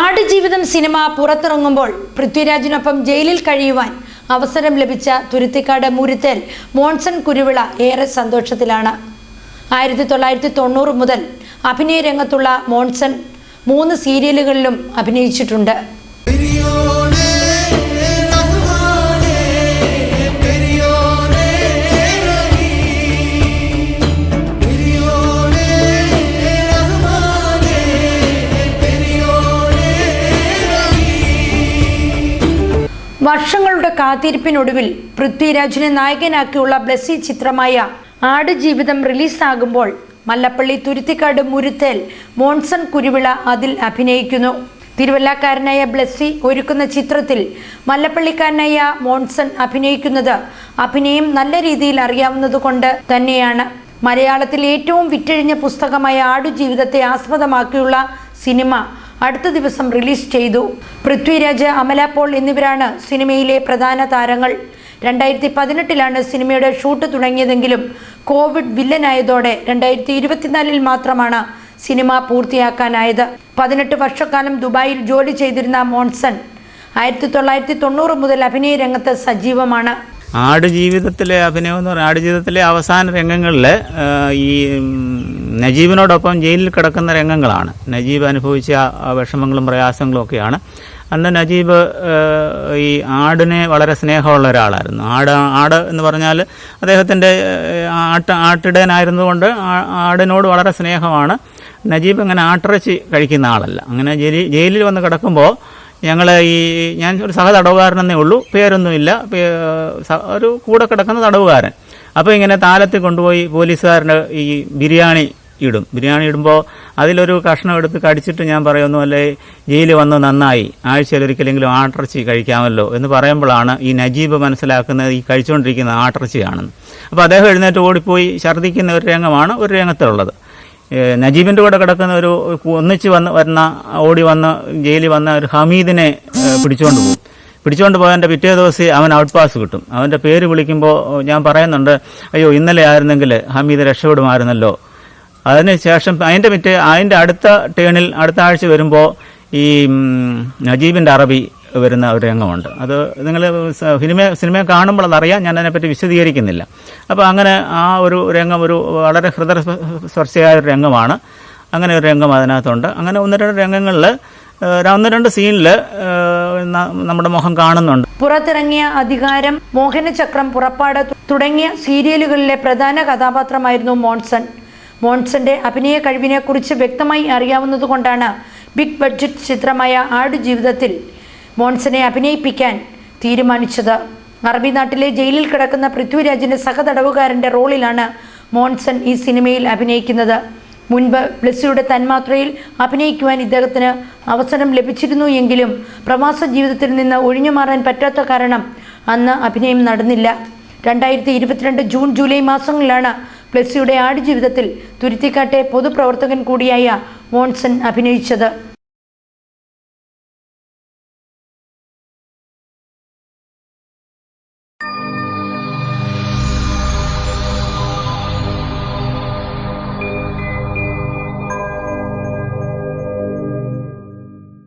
Aadujeevitham cinema പുറത്തിറങ്ങുമ്പോൾ പൃഥ്വിരാജിനൊപ്പം ജയിലിൽ കഴിയുവാൻ അവസരം ലഭിച്ച തുരുത്തിക്കാട് മുരുത്തേൽ മോൺസൺ കുരുവിള ഏറെ സന്തോഷത്തിലാണ്. ആയിരത്തി തൊള്ളായിരത്തി തൊണ്ണൂറ് മുതൽ അഭിനയ രംഗത്തുള്ള മോൺസൺ മൂന്ന് സീരിയലുകളിലും അഭിനയിച്ചിട്ടുണ്ട്. വർഷങ്ങളുടെ കാത്തിരിപ്പിനൊടുവിൽ പൃഥ്വിരാജിനെ നായകനാക്കിയുള്ള ബ്ലസ്സി ചിത്രമായ ആടുജീവിതം റിലീസാകുമ്പോൾ മല്ലപ്പള്ളി തുരുത്തിക്കാട് മുരുത്തേൽ മോൺസൺ കുരുവിള അതിൽ അഭിനയിക്കുന്നു. തിരുവല്ലക്കാരനായ ബ്ലസ്സി ഒരുക്കുന്ന ചിത്രത്തിൽ മല്ലപ്പള്ളിക്കാരനായ മോൺസൺ അഭിനയിക്കുന്നത് അഭിനയം നല്ല രീതിയിൽ അറിയാവുന്നതുകൊണ്ട് തന്നെയാണ്. മലയാളത്തിൽ ഏറ്റവും വിറ്റഴിഞ്ഞ പുസ്തകമായ ആടുജീവിതത്തെ ആസ്പദമാക്കിയുള്ള സിനിമ അടുത്ത ദിവസം റിലീസ് ചെയ്തു. പൃഥ്വിരാജ് അമല പോൾ എന്നിവരാണ് സിനിമയിലെ പ്രധാന താരങ്ങൾ. രണ്ടായിരത്തി പതിനെട്ടിലാണ് സിനിമയുടെ ഷൂട്ട് തുടങ്ങിയതെങ്കിലും കോവിഡ് വില്ലനായതോടെ രണ്ടായിരത്തി ഇരുപത്തിനാലിൽ മാത്രമാണ് സിനിമ പൂർത്തിയാക്കാനായത്. പതിനെട്ട് വർഷക്കാലം ദുബായിൽ ജോലി ചെയ്തിരുന്ന മോൺസൺ ആയിരത്തി തൊള്ളായിരത്തി തൊണ്ണൂറ് മുതൽ അഭിനയ രംഗത്ത് സജീവമാണ്. ആടുജീവിതത്തിലെ അഭിനയം എന്ന് പറഞ്ഞാൽ ആടുജീവിതത്തിലെ അവസാന രംഗങ്ങളിൽ ഈ നജീബിനോടൊപ്പം ജയിലിൽ കിടക്കുന്ന രംഗങ്ങളാണ്. നജീബ് അനുഭവിച്ച വിഷമങ്ങളും പ്രയാസങ്ങളും ഒക്കെയാണ്. അന്ന് നജീബ് ഈ ആടിനെ വളരെ സ്നേഹമുള്ള ഒരാളായിരുന്നു. ആട് ആട് എന്ന് പറഞ്ഞാൽ അദ്ദേഹത്തിന്റെ ആട്ട് ആട്ടിടയനായിരുന്നുകൊണ്ട് ആടിനോട് വളരെ സ്നേഹമാണ്. നജീബ് അങ്ങനെ ആട്ടിറച്ചി കഴിക്കുന്ന ആളല്ല. അങ്ങനെ ജയിലിൽ വന്ന് കിടക്കുമ്പോൾ ഞങ്ങൾ ഈ ഞാൻ ഒരു സഹ തടവുകാരനെന്നേ ഉള്ളൂ. പേരൊന്നുമില്ല. ഒരു കൂടെ കിടക്കുന്ന തടവുകാരൻ. അപ്പോൾ ഇങ്ങനെ താലത്തിൽ കൊണ്ടുപോയി പോലീസുകാരന്റെ ഈ ബിരിയാണി ഇടും. ബിരിയാണി ഇടുമ്പോൾ അതിലൊരു കഷ്ണം എടുത്ത് കടിച്ചിട്ട് ഞാൻ പറയുന്നു അല്ലേ ജയിലിൽ വന്ന് നന്നായി. ആഴ്ചയിൽ ഒരിക്കലെങ്കിലും ആട്ടിറച്ചി കഴിക്കാമല്ലോ. എന്ന് പറയുമ്പോഴാണ് ഈ നജീബ് മനസ്സിലാക്കുന്നത് ഈ കഴിച്ചുകൊണ്ടിരിക്കുന്ന ആട്ടിറച്ചിയാണെന്ന് അപ്പോൾ അദ്ദേഹം എഴുന്നേറ്റ് ഓടിപ്പോയി. ഛർദ്ദിക്കുന്ന ഒരു രംഗമാണ് ഒരു രംഗത്തുള്ളത്. നജീബിന്റെ കൂടെ കിടക്കുന്ന ഒരു ഒന്നിച്ച് വന്ന് വരുന്ന ഓടി വന്ന് ജയിലിൽ വന്ന ഒരു ഹമീദിനെ പിടിച്ചുകൊണ്ട് പോകും. പിടിച്ചുകൊണ്ട് പോയതിന്റെ പിറ്റേ ദിവസം അവൻ ഔട്ട് പാസ് കിട്ടും. അവന്റെ പേര് വിളിക്കുമ്പോൾ ഞാൻ പറയുന്നുണ്ട് അയ്യോ ഇന്നലെ ആയിരുന്നെങ്കിൽ ഹമീദ് രക്ഷപ്പെടുമായിരുന്നല്ലോ. അതിന് ശേഷം അതിന്റെ പിറ്റേ അതിന്റെ അടുത്ത ടേണിൽ അടുത്ത ആഴ്ച വരുമ്പോൾ ഈ നജീബിന്റെ അറബി വരുന്ന ഒരു രംഗമുണ്ട്. അത് നിങ്ങൾ സിനിമ സിനിമ കാണുമ്പോൾ അതറിയാം ഞാൻ അതിനെപ്പറ്റി വിശദീകരിക്കുന്നില്ല. അപ്പോൾ അങ്ങനെ ആ ഒരു രംഗം ഒരു വളരെ ഹൃദയ സ്പർശിയായ ഒരു രംഗമാണ്. അങ്ങനെ ഒരു രംഗം അതിനകത്തുണ്ട്. അങ്ങനെ ഒന്ന് രണ്ട് രംഗങ്ങളിൽ ഒന്ന് രണ്ട് സീനിൽ നമ്മുടെ മുഖം കാണുന്നുണ്ട്. പുറത്തിറങ്ങിയ അധികാരം മോഹനചക്രം പുറപ്പാട് തുടങ്ങിയ സീരിയലുകളിലെ പ്രധാന കഥാപാത്രമായിരുന്നു മോൺസൺ. മോൺസന്റെ അഭിനയ കഴിവിനെക്കുറിച്ച് വ്യക്തമായി അറിയാവുന്നതുകൊണ്ടാണ് ബിഗ് ബഡ്ജറ്റ് ചിത്രമായ ആടുജീവിതത്തിൽ മോൺസനെ അഭിനയിപ്പിക്കാൻ തീരുമാനിച്ചത്. അറബി നാട്ടിലെ ജയിലിൽ കിടക്കുന്ന പൃഥ്വിരാജിന്റെ സഹതടവുകാരന്റെ റോളിലാണ് മോൺസൺ ഈ സിനിമയിൽ അഭിനയിക്കുന്നത്. മുൻപ് ബ്ലസ്സിയുടെ തന്മാത്രയിൽ അഭിനയിക്കുവാൻ ഇദ്ദേഹത്തിന് അവസരം ലഭിച്ചിരുന്നു എങ്കിലും പ്രവാസ ജീവിതത്തിൽ നിന്ന് ഒഴിഞ്ഞു മാറാൻ പറ്റാത്ത കാരണം അന്ന് അഭിനയം നടന്നില്ല. രണ്ടായിരത്തി ഇരുപത്തിരണ്ട് ജൂൺ ജൂലൈ മാസങ്ങളിലാണ് ബ്ലസ്സിയുടെ ആടുജീവിതത്തിൽ തുരുത്തിക്കാട്ടെ പൊതുപ്രവർത്തകൻ കൂടിയായ മോൺസൺ അഭിനയിച്ചത്.